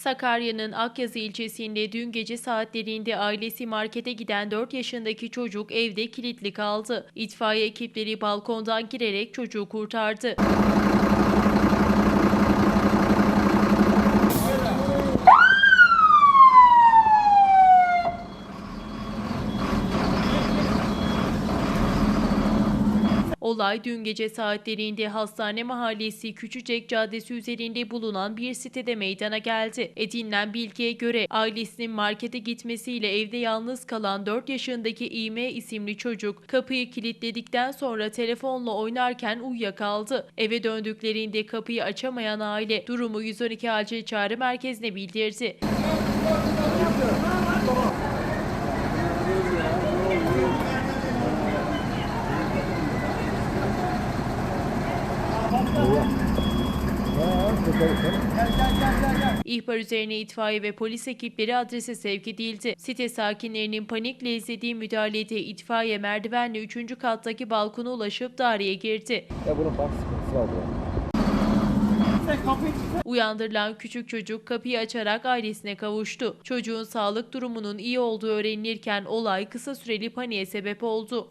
Sakarya'nın Akyazı ilçesinde dün gece saatlerinde ailesi markete giden 4 yaşındaki çocuk evde kilitli kaldı. İtfaiye ekipleri balkondan girerek çocuğu kurtardı. Olay dün gece saatlerinde Hastane Mahallesi Küçücek Caddesi üzerinde bulunan bir sitede meydana geldi. Edinilen bilgiye göre ailesinin markete gitmesiyle evde yalnız kalan 4 yaşındaki İme isimli çocuk kapıyı kilitledikten sonra telefonla oynarken uyuyakaldı. Eve döndüklerinde kapıyı açamayan aile durumu 112 acil çağrı merkezine bildirdi. İhbar üzerine itfaiye ve polis ekipleri adrese sevk edildi. Site sakinlerinin panikle izlediği müdahalede itfaiye merdivenle 3. kattaki balkona ulaşıp daireye girdi. Ya bunun sıkıntısı var. Uyandırılan küçük çocuk kapıyı açarak ailesine kavuştu. Çocuğun sağlık durumunun iyi olduğu öğrenilirken olay kısa süreli paniğe sebep oldu.